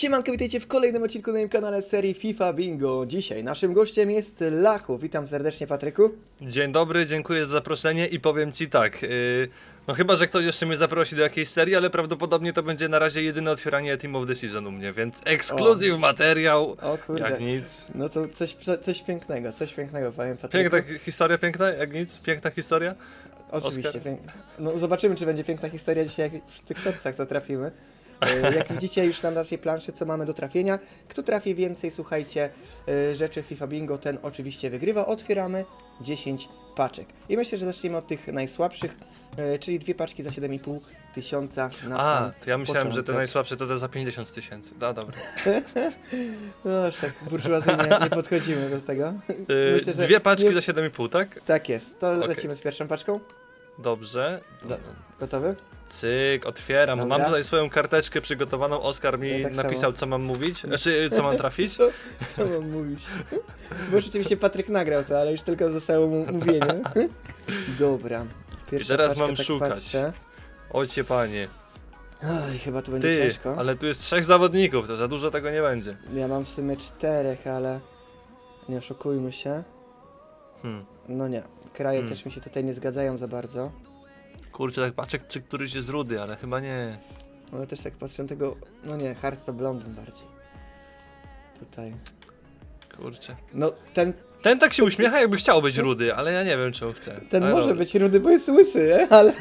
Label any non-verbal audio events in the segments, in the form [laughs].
Siemanko, witajcie w kolejnym odcinku na moim kanale serii FIFA Bingo. Dzisiaj naszym gościem jest Lachu. Witam serdecznie, Patryku. Dzień dobry, dziękuję za zaproszenie i powiem ci tak. Yy, no chyba, że ktoś jeszcze mnie zaprosi do jakiejś serii, ale prawdopodobnie to będzie na razie jedyne otwieranie Team of the Season u mnie, więc ekskluzyw materiał. O kurde. Jak nic. No to coś, coś pięknego, coś pięknego, powiem Patryku. Piękna hi- historia, piękna, jak nic, piękna historia. Oczywiście. Pięk... No zobaczymy, czy będzie piękna historia dzisiaj, jak w tych topcach zatrafimy. E, Jak widzicie już na naszej planszy, co mamy do trafienia. Kto trafi więcej, słuchajcie, e, rzeczy FIFA Bingo, ten oczywiście wygrywa. Otwieramy 10 paczek. I myślę, że zaczniemy od tych najsłabszych, e, czyli dwie paczki za 7,5 tysiąca na A, sam to ja myślałem, że te początek. najsłabsze to te za 50 tysięcy. Da, dobra. [laughs] No aż tak burżuazyjnie nie podchodzimy do tego. Myślę, że dwie paczki nie- za 7,5, tak? Tak jest. To Okej. lecimy z pierwszą paczką. Dobrze. Do- Gotowy? Cyk, otwieram. Dobra. Mam tutaj swoją karteczkę przygotowaną. Oskar mi Ja tak napisał, co mam mówić, znaczy, co mam trafić. Co, [laughs] co mam mówić? Bo rzeczywiście Patryk nagrał to, ale już tylko zostało mu mówienie. [laughs] Dobra. Pierwsza I teraz mam tak szukać. Patrzę. Ocie panie. Oj, chyba tu będzie Ty, ciężko. ale tu jest trzech zawodników, to za dużo tego nie będzie. Ja mam w sumie czterech, ale nie oszukujmy się. Hmm. No nie, kraje Hmm. też mi się tutaj nie zgadzają za bardzo. Kurczę, tak patrzę, czy któryś jest rudy, ale chyba nie. No ale też tak patrzę na tego, no nie, hard to blondyn bardziej. Tutaj. Kurczę. No ten, Ten tak się uśmiecha, jakby chciał być rudy, ale ja nie wiem, czy on chce. ten Ale może dobra. być rudy, bo jest łysy, nie? [laughs] ale,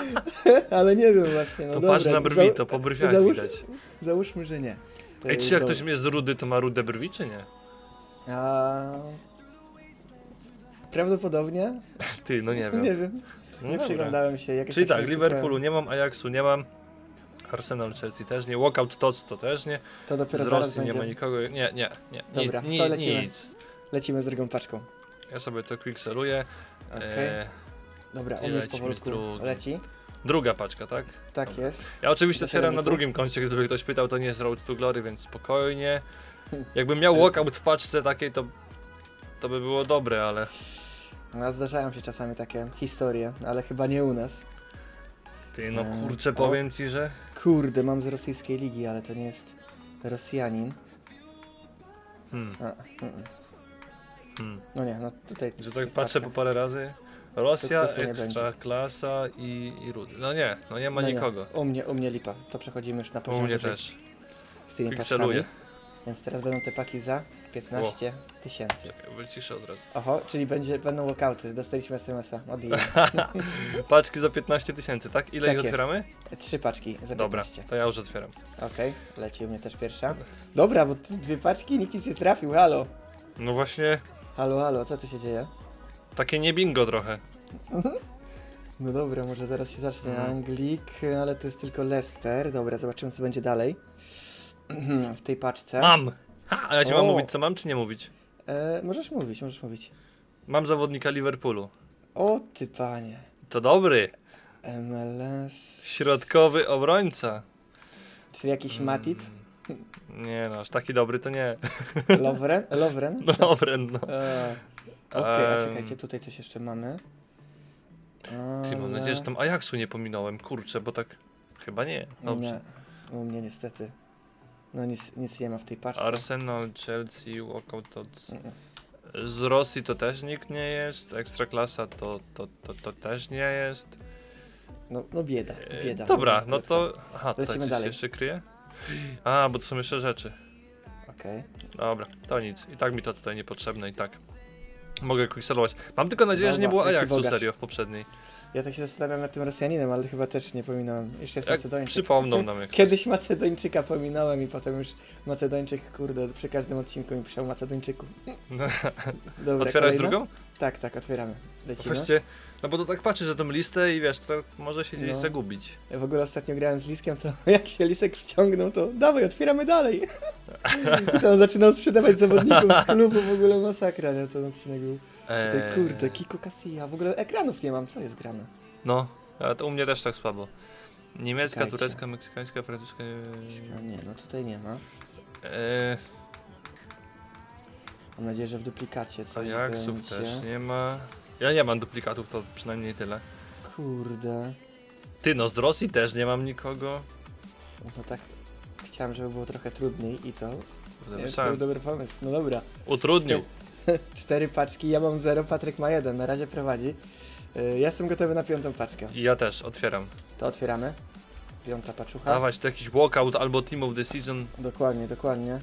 [laughs] ale nie wiem właśnie, no To dobra. patrz na brwi, to po brwiach załóż- widać. Załóżmy, że nie. Ej, czy jak dobra. ktoś jest rudy, to ma rude brwi, czy nie? A... Prawdopodobnie? Ty, no nie [laughs] wiem. Nie wiem, No nie dobra. przyglądałem się. Jakoś Czyli tak, Liverpoolu nie mam, Ajaxu nie mam. Arsenal, Chelsea też nie, Walkout Tots to też nie. To dopiero z Rosji nie będzie. ma nikogo, nie, nie, nie, Dobra, ni, to ni, lecimy. nic. Lecimy z drugą paczką. Ja sobie to quickseluję. Okej. E, Dobra, on już powolutku leci. druga paczka, tak? Tak Dobra. jest. Ja oczywiście otwieram na 7,5? drugim koncie, gdyby ktoś pytał, to nie jest Road to Glory, więc spokojnie. [laughs] Jakbym miał walkout w paczce takiej, to, to by było dobre, ale No, zdarzają się czasami takie historie, ale chyba nie u nas. ty, no Eee, kurczę, powiem ci, że... Kurde, mam z rosyjskiej ligi, ale to nie jest Rosjanin. Hmm, A, mm, mm. hmm. no nie, no tutaj. Że tak patrzę po parę razy. Rosja, Sukcesu nie ekstra klasa i, i rudy. No nie, no nie ma No nikogo. U mnie, u mnie lipa. To przechodzimy już na U poziom mnie wyżej też. z tymi Pikseluję. Więc teraz będą te paki za 15 tysięcy. Wyciszę od razu. Oho, czyli będzie, będą walkouty. Dostaliśmy SMS-a od Ian. [laughs] Paczki za 15 tysięcy, tak? Ile Tak ich jest. otwieramy? Trzy paczki za Dobra, 15. to ja już otwieram. Okej, leci u mnie też pierwsza. Dobra, bo dwie paczki, nikt nic nie trafił, halo. No właśnie, Halo, halo, co tu się dzieje? takie nie bingo trochę. No dobra, może zaraz się zacznie Mhm. Anglik, ale to jest tylko Leicester. Dobra, zobaczymy co będzie dalej. [clears throat] W tej paczce. Mam! Ha, a ja ci mam O. mówić, co mam, czy nie mówić? E, możesz mówić, możesz mówić. Mam zawodnika Liverpoolu. O ty panie. To dobry. MLS. Środkowy obrońca. Czyli jakiś Matip? Nie no, aż taki dobry to nie. Lovren? [laughs] Lovren? No dobry, no. E, Okej, a Em. czekajcie, tutaj coś jeszcze mamy. Ty, mam Ale- nadzieję, że tam Ajaxu nie pominąłem, kurczę, bo tak chyba nie. Dobrze. Nie, u mnie niestety. No nic, nic nie ma w tej paczce. Arsenal, Chelsea, Walkout. Mm, Z Rosji to też nikt nie jest, Ekstraklasa to, to, to, to też nie jest. No, no bieda, E, bieda. Dobra, mówiąc no krótko. to... Aha, tutaj Lecimy coś dalej. się jeszcze kryje? A, bo to są jeszcze rzeczy. Okej. Dobra, to nic. I tak mi to tutaj niepotrzebne i tak. Mogę quickselować. Mam tylko nadzieję, że nie Dobra, było jaki Ajaxu bogacz. serio w poprzedniej. Ja tak się zastanawiam nad tym Rosjaninem, ale chyba też nie pominąłem. Jeszcze jest Jak Macedończyk. przypomną nam jak [laughs] Kiedyś Macedończyka pominąłem i potem już Macedończyk, kurde, przy każdym odcinku mi piszał Macedończyku. [laughs] Dobra, Otwierasz kolejna? drugą? Tak, tak, otwieramy. Lecimy. Właściwie, no bo to tak patrzysz na tą listę i wiesz, to może się gdzieś No. zagubić. Ja w ogóle ostatnio grałem z Liskiem, to [laughs] jak się Lisek wciągnął, to dawaj, otwieramy dalej. I tam zaczynał sprzedawać zawodników z klubu, w ogóle masakra, nie? Ten odcinek był. Tutaj, Eee, kurde, Kiko Casilla, w ogóle ekranów nie mam, co jest grane? No, a to u mnie też tak słabo. Niemiecka, Czekajcie. turecka, meksykańska, francuska... A nie, no tutaj nie ma. Eee, Mam nadzieję, że w duplikacie coś Ajaxów będzie. też nie ma. Ja nie mam duplikatów, to przynajmniej tyle. Kurde. Ty no, z Rosji też nie mam nikogo. No tak chciałem, żeby było trochę trudniej i to. Nie, to był Myślałem, dobry pomysł. No dobra. utrudnił. [laughs] Cztery paczki, ja mam zero, Patryk ma jeden, na razie prowadzi. Y, Ja jestem gotowy na piątą paczkę. I ja też, otwieram. To otwieramy. Piąta paczucha. Dawać to jakiś walkout albo team of the season. Dokładnie, dokładnie.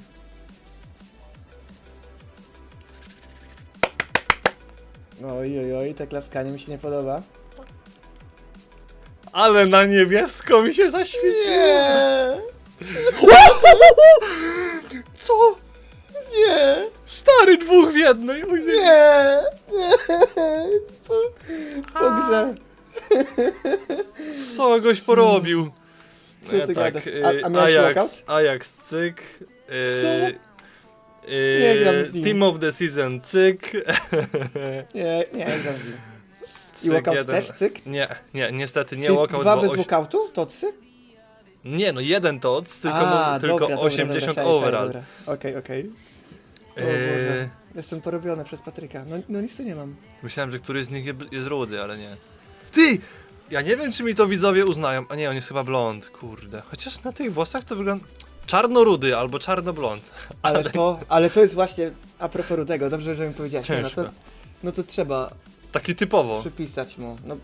Oj, oj, oj, te klaskanie mi się nie podoba. Ale na niebiesko mi się zaświeciło. Nie! Co? Nie! Stary dwóch w jednej. Oj, nie. Nie! Po, po grze. Co goś porobił? Co ty tak, gadasz? y, A- a miałeś Ajax? Ajax, cyk. y, y, Nie gram z nim. Team of the season, cyk. Nie, nie, gram z nim. I cyk walkout jeden. też, cyk? Nie, nie, niestety nie Czyli walkout, dwa bo bez oś... walkoutu? Tocy? Nie, no jeden to odc, tylko, A, mu, tylko dobra, dobra, 80 dobra, czaj, czaj, overall. dobra. Okej, okej. O Yy, Boże. Jestem porobiony przez Patryka. No, no nic tu nie mam. myślałem, że któryś z nich je- jest rudy, ale nie. Ty! Ja nie wiem, czy mi to widzowie uznają. A nie, on jest chyba blond, kurde. Chociaż na tych włosach to wygląda... Czarno-rudy albo czarno-blond. Ale, to, ale to jest właśnie a propos Rudego, dobrze, że mi powiedziałeś. No Ciężko. to, no to trzeba Taki typowo. przypisać mu. No,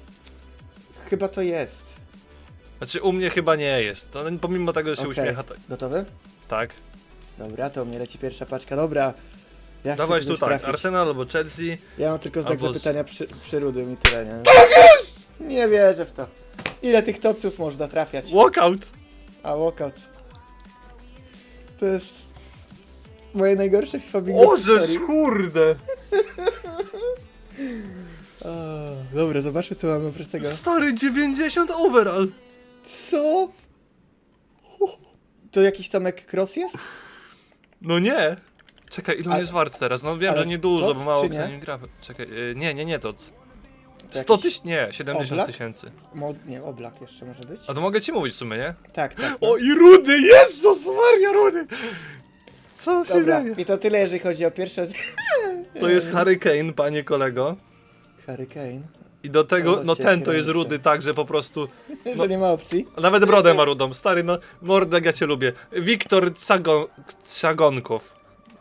chyba to jest. Znaczy u mnie chyba nie jest. To pomimo tego, że się Okej. uśmiecha, tak. Gotowy? tak. Dobra, to mnie leci pierwsza paczka. Dobra. Ja chcę Dawać tu tak, trafić. Arsenal albo Chelsea. Ja mam tylko znak Albo z- zapytania przy, przy Rudym i tyle, nie? Tak jest! Nie wierzę w to. Ile tych toców można trafiać? Walkout! A walkout. To jest moje najgorsze FIFA bingo w Ożeż historii. kurde! [laughs] O, Dobra, zobaczmy co mamy oprócz tego. Stary 90 overall! Co? To jakiś Tomek Cross jest? No nie! Czekaj, ile on Ale- jest wart teraz? No wiem, ale że niedużo, bo mało czy kto nie? gra. Czekaj, yy, nie, nie, nie to. To 100 jakiś tysięcy? Nie, 70 Oblak? tysięcy. Mo- nie, oblak jeszcze może być? A to mogę ci mówić w sumie, nie? Tak, tak. O i rudy! Jezus Maria, rudy! Co się Dobra, dzieje? i to tyle jeżeli chodzi o pierwsze... To jest [laughs] Hurricane, panie kolego. Hurricane. I do tego, no ten to jest rudy tak, że po prostu [laughs] Że nie ma opcji. Nawet brodę ma rudą. Stary, no, mordek, ja cię lubię. Wiktor Cago Cagonkow.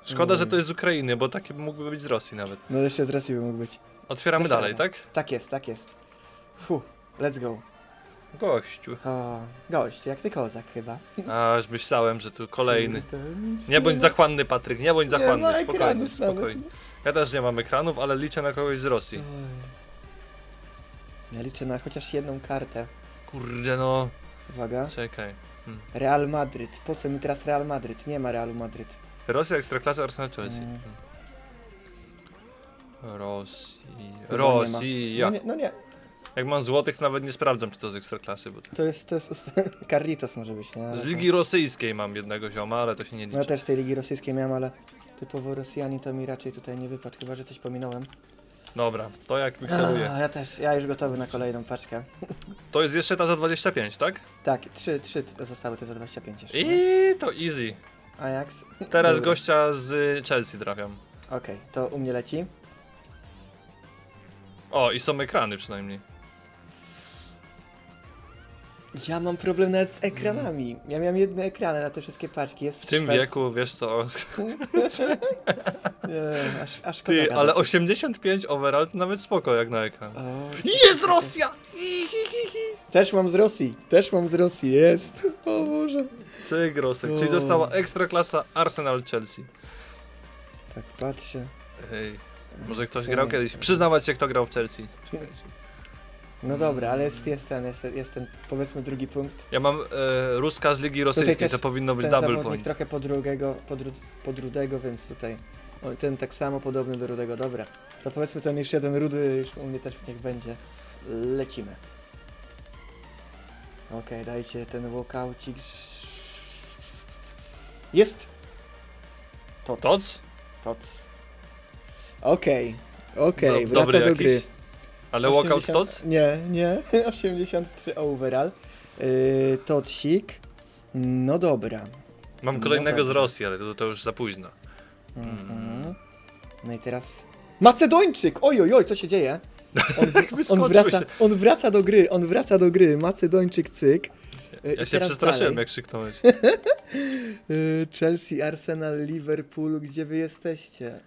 Szkoda, że to jest z Ukrainy, bo taki mógłby być z Rosji nawet. No jeszcze z Rosji by mógł być. Otwieramy Dasz dalej, radę. tak? Tak jest, tak jest. Fu, let's go. Gościu. O, gość, jak ty kozak chyba. [laughs] Aż myślałem, że tu kolejny. Nie bądź zachłanny, Patryk, nie bądź zachłanny, spokojnie, spokojnie. Ja też nie mam ekranów, ale liczę na kogoś z Rosji. Ja liczę na chociaż jedną kartę. Kurde no, Uwaga. czekaj. Real Madryt. Po co mi teraz Real Madryt? Nie ma Realu Madryt. Rosja, Ekstraklasa, Arsenal, Chelsea. Mm. Rosji... Chyba Rosja. No nie, no nie. Jak mam złotych, nawet nie sprawdzam, czy to z Ekstraklasy, bo to... Jest, to jest usta... [laughs] Carlitos może być, nie? Ale Z to- Ligi Rosyjskiej mam jednego zioma, ale to się nie No ja liczy. też z tej Ligi Rosyjskiej miałem, ale typowo Rosjanie to mi raczej tutaj nie wypadł, chyba że coś pominąłem. Dobra, to jak mikseruję. Ja też, ja już gotowy na kolejną paczkę. To jest jeszcze ta za 25, tak? Tak, trzy, trzy t- zostały te za 25 jeszcze. nie? I to easy. Ajax. Teraz Dobra. gościa z Chelsea trafiam. Okej, to u mnie leci. O, i są ekrany przynajmniej. Ja mam problem nawet z ekranami. Ja miałem jedne ekrany na te wszystkie paczki. Jest W tym wieku, wiesz co? [laughs] Nie, aż, aż szkoda Ty, gadać. ale 85 overall to nawet spoko jak na ekran. O, Jest Rosja! Też mam z Rosji, też mam z Rosji, jest. O Boże. Cyk, Rosek. Czyli dostała ekstra klasa Arsenal Chelsea. Tak patrzę. Ej, może ktoś grał kiedyś? Przyznawać się, kto grał w Chelsea. No dobra, ale jest, jest ten, jeszcze, jest ten, powiedzmy drugi punkt. Ja mam e, Ruska z Ligi Rosyjskiej, też to powinno być Ten double zawodnik point. trochę pod drugiego, pod rudego, więc tutaj o, ten tak samo podobny do rudego, dobra. To powiedzmy ten już jeden rudy, już u mnie też niech będzie. Lecimy. Okej, dajcie ten walkoucik. Jest! Toc. Toc? Toc. Okej, okej, Dob- wraca dobry do jakiś? Ale walkout 80 Toc? Nie, nie. [laughs] 83 overall. Yy, Tocik. No dobra. Mam No kolejnego z dobra. Rosji, ale to, to już za późno. Mhm. No i teraz. Macedończyk! Oj, oj, oj, co się dzieje? On, [laughs] on, wraca, on wraca do gry, on wraca do gry. Macedończyk, cyk. Y, Ja i się przestraszyłem, dalej. jak krzyknąłeś. [laughs] Y, Chelsea, Arsenal, Liverpool, gdzie wy jesteście?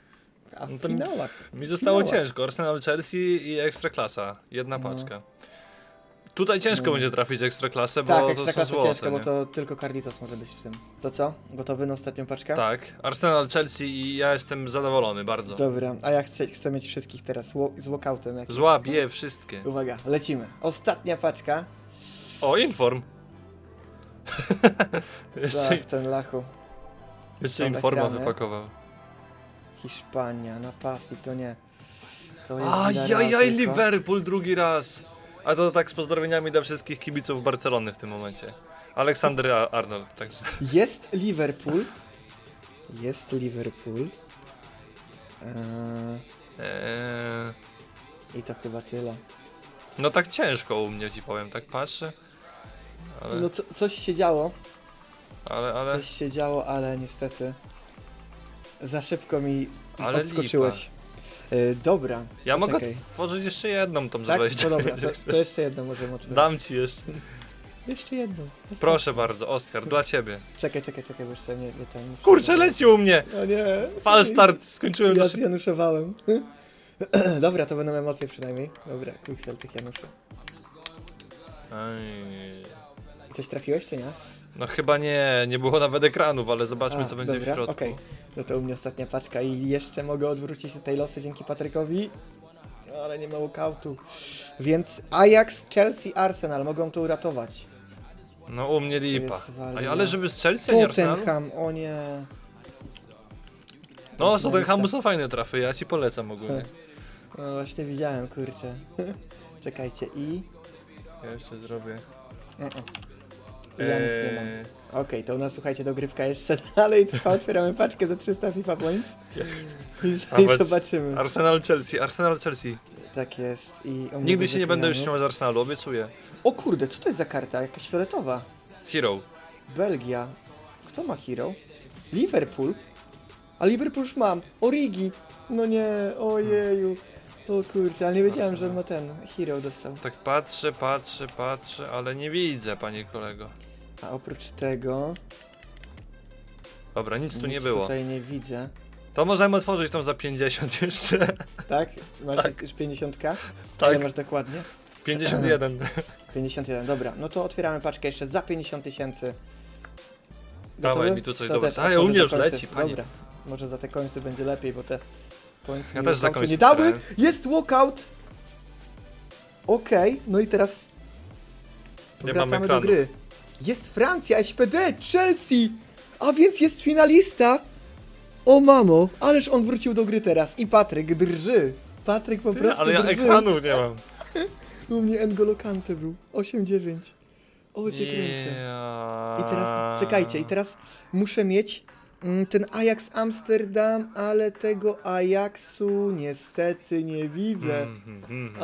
A No w to- finałach. Mi zostało Finała. ciężko. Arsenal, Chelsea i Ekstraklasa. Jedna No. paczka. Tutaj ciężko No. będzie trafić Ekstraklasę, bo Tak, to są ekstraklasa złote, ciężko, bo nie? to tylko Carlitos może być w tym. To co? Gotowy na ostatnią paczkę? Tak, Arsenal, Chelsea i ja jestem zadowolony bardzo. Dobra, a ja chcę, chcę mieć wszystkich teraz z walkoutem. Jak... Złap je wszystkie. Uwaga, lecimy. Ostatnia paczka. O, inform. [laughs] jeszcze Tak, ten lachu. jeszcze są informa ekrany. wypakował. Hiszpania, napastnik, to nie. To jest Ajajaj, Villarreal tylko. Liverpool drugi raz. A to tak z pozdrowieniami dla wszystkich kibiców Barcelony w tym momencie. Aleksander A- Arnold, także. Jest Liverpool. Jest Liverpool. Eee, Eee, I to chyba tyle. no tak ciężko u mnie ci powiem, tak patrzę. Ale, No co, coś się działo, ale, ale, coś się działo, ale niestety za szybko mi Ale odskoczyłeś. Eee, dobra, ja mogę poczekaj. otworzyć jeszcze jedną tą tak? 20 To dobra, to, to jeszcze jedno możemy otworzyć. Dam ci jeszcze. Jeszcze jedno. Jeszcze- Proszę bardzo, Oskar, dla ciebie. Czekaj, czekaj, czekaj, bo jeszcze nie, nie ten. Kurczę, leci u mnie! O nie. Fal start, skończyłem Ja zjanuszowałem. [clears throat] Dobra, to będą emocje przynajmniej. Dobra, quicksell tych Januszy. Coś trafiłeś, czy nie? No chyba nie, nie było nawet ekranów, ale zobaczmy A, co będzie dobra, w środku. okej. No to u mnie ostatnia paczka i jeszcze mogę odwrócić tej losy dzięki Patrykowi. Ale nie ma walkoutu. Więc Ajax, Chelsea, Arsenal mogą to uratować. No u mnie lipa. jest Waldia. Aj, ale żeby strzelcy, a nie Arsenalu? Tottenham, o nie. No, z Tottenhamu są fajne trafy, ja ci polecam ogólnie. [laughs] No właśnie widziałem, kurczę. [laughs] Czekajcie i... Ja jeszcze zrobię. Ja nic nie mam. Eee, Okej, to u nas słuchajcie, dogrywka jeszcze [laughs] dalej trwa. Otwieramy paczkę za 300 FIFA Points. I, i Nawet zobaczymy. Arsenal Chelsea, Arsenal Chelsea. Tak jest. I Nigdy się nie będę już ekranów. śmiał z Arsenalu, obiecuję. O kurde, co to jest za karta? Jakaś fioletowa. Hero. Belgia. Kto ma hero? Liverpool. A Liverpool już mam. Origi. No nie, ojeju. O kurczę, ale nie wiedziałem, że on ma ten hero dostał. Tak patrzę, patrzę, patrzę, ale nie widzę, panie kolego. A oprócz tego. Dobra, nic tu nie nic było. Tutaj nie widzę. To możemy otworzyć tą za 50 jeszcze. Tak? Masz Tak. już 50? Tak. Ile masz dokładnie? 51. 51, [clears throat] dobra. No to otwieramy paczkę jeszcze za 50 tysięcy. Dawaj Gotowy? mi tu coś To dobra. też Daj, u otworzę mnie za już końce. leci, panie. Dobra, może za te końce będzie lepiej, bo te Ja też za końce nie otwierałem. Jest walkout. Okej, no i teraz Nie wracamy do gry. Jest Francja, SPD, Chelsea, a więc jest finalista. O mamo, ależ on wrócił do gry teraz i Patryk drży. Patryk po prostu Ale ja drży. ekranów nie mam. [laughs] U mnie N'Golo Kante był. 8-9. O, cię kręcę. I teraz, czekajcie, i teraz muszę mieć ten Ajax Amsterdam, ale tego Ajaxu niestety nie widzę. Mm, mm, mm, mm.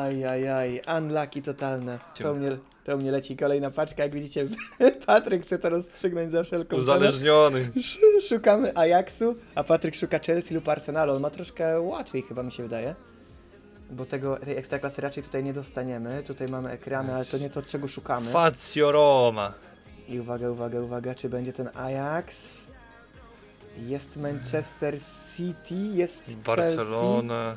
Ajajaj, unlucky totalne. To mnie, to mnie leci kolejna paczka, jak widzicie, [laughs] Patryk chce to rozstrzygnąć za wszelką cenę. Uzależniony. Sz- Szukamy Ajaxu, a Patryk szuka Chelsea lub Arsenalu. On ma troszkę łatwiej chyba mi się wydaje. Bo tego, tej ekstraklasy raczej tutaj nie dostaniemy. Tutaj mamy ekrany, ale to nie to, czego szukamy. Fazio Roma. I uwaga, uwaga, uwaga, czy będzie ten Ajax? Jest Manchester City, jest Chelsea. Barcelona.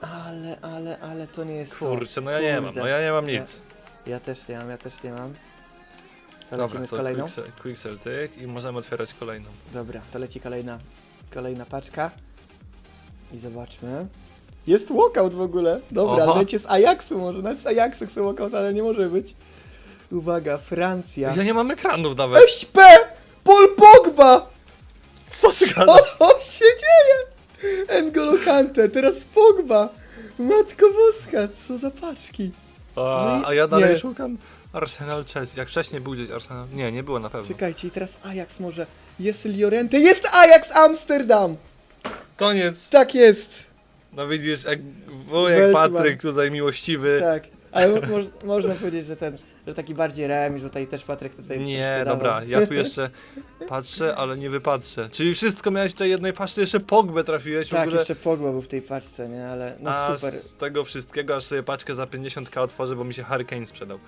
Ale, ale, ale to nie jest Kurczę, no ja to. nie mam, no ja nie mam Ja- nic. Ja też nie mam, ja też nie mam. To Dobra, lecimy z to kolejną? quicksell tych i możemy otwierać kolejną. Dobra, to leci kolejna, kolejna paczka. I zobaczmy. Jest walkout w ogóle. Dobra, Oho. lecie z Ajaxu może. Nawet z Ajaxu chcę walkout, ale nie może być. Uwaga, Francja. Ja nie mam ekranów nawet. SP! Paul Pogba! Co Co [laughs] się dzieje? N'Golo Kante, teraz Pogba! Matko Boska, co za paczki? A, Ale a ja dalej nie. szukam Arsenal Chelsea. Jak wcześniej był gdzieś Arsenal? Nie, nie było na pewno. Czekajcie, i teraz Ajax może. Jest Llorente, jest Ajax Amsterdam! Koniec. Tak jest! No widzisz, jak wujek Weltman. Patryk tutaj miłościwy. Tak, ale mo moż można powiedzieć, że ten, że taki bardziej remis, że tutaj też Patryk tutaj Nie, dawał. dobra, ja tu jeszcze patrzę, ale nie wypatrzę. Czyli wszystko miałeś tutaj jednej paczce, jeszcze Pogbę trafiłeś w Tak, ogóle. jeszcze Pogba był w tej paczce, nie? Ale no A super. z tego wszystkiego aż sobie paczkę za 50k otworzę, bo mi się Harry Kane sprzedał.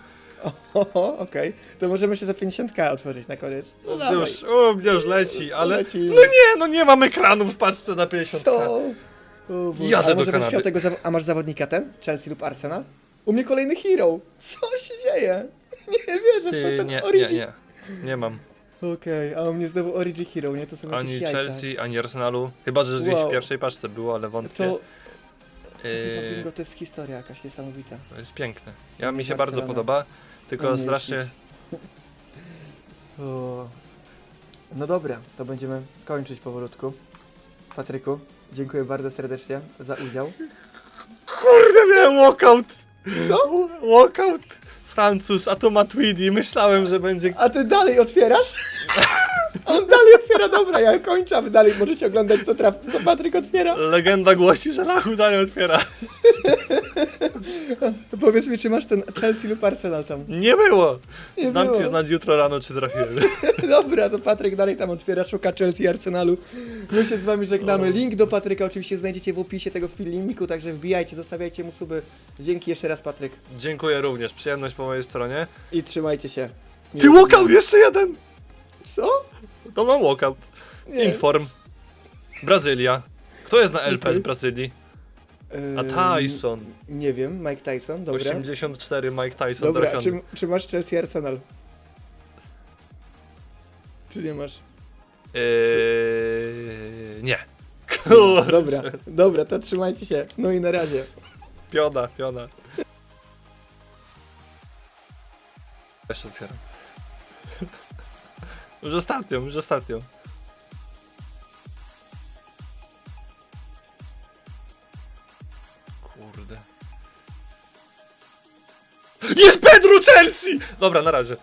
Oho, okej. To możemy się za 50k otworzyć na koniec. No dawaj. Już, u mnie już leci, ale... Lecimy. No nie, no nie mam ekranu w paczce za 50 Co? O Boże. Jadę do Kanady. miał tego A masz zawodnika ten? Chelsea lub Arsenal? U mnie kolejny hero. Co się dzieje? [laughs] Nie wierzę w to, Ty, ten nie, nie, Origin. nie. Nie mam. Okej, a u mnie znowu Origin Hero, nie? To są Ani jakieś jajca. Chelsea, ani Arsenalu. Chyba, że gdzieś Wow. w pierwszej paczce było, ale wątpię. To, to Yy, Bingo to jest historia jakaś niesamowita. To jest piękne. Ja mi się Barcelona. bardzo podoba, tylko strasznie... już [laughs] nic. O. No dobra, to będziemy kończyć powolutku. Patryku, dziękuję bardzo serdecznie za udział. Kurde, miałem walkout! Co? Walkout! Francuz, a to Matuidi. Myślałem, że będzie... A ty dalej otwierasz? [laughs] On dalej otwiera, dobra, ja kończę, a wy dalej możecie oglądać, co, traf, co Patryk otwiera. Legenda głosi, że Lachu dalej otwiera. Powiedz mi, czy masz ten Chelsea lub Arsenal tam? Nie było! Nie Dam było. ci znać jutro rano, czy trafiłem. [laughs] Dobra, to Patryk dalej tam otwiera, szuka Chelsea i Arsenalu. My się z wami żegnamy. Link do Patryka oczywiście znajdziecie w opisie tego filmiku, także wbijajcie, zostawiajcie mu suby. Dzięki jeszcze raz Patryk Dziękuję również, przyjemność po mojej stronie. i trzymajcie się. Ty Miłego dnia. jeszcze jeden! Co? To mam walkout. Nie. Inform. Brazylia. Kto jest na LP z. Brazylii? A Tyson. Nie wiem, Mike Tyson, dobra. 84 Mike Tyson Dobra, czy, czy masz Chelsea Arsenal? Czy nie masz? Eee, nie. Kurczę. Dobra, dobra, to trzymajcie się. No i na razie. Piona, piona. Jeszcze otwieram. Już ostatnią, już ostatnią. Kurde. Jest Pedro Chelsea! Dobra, na razie.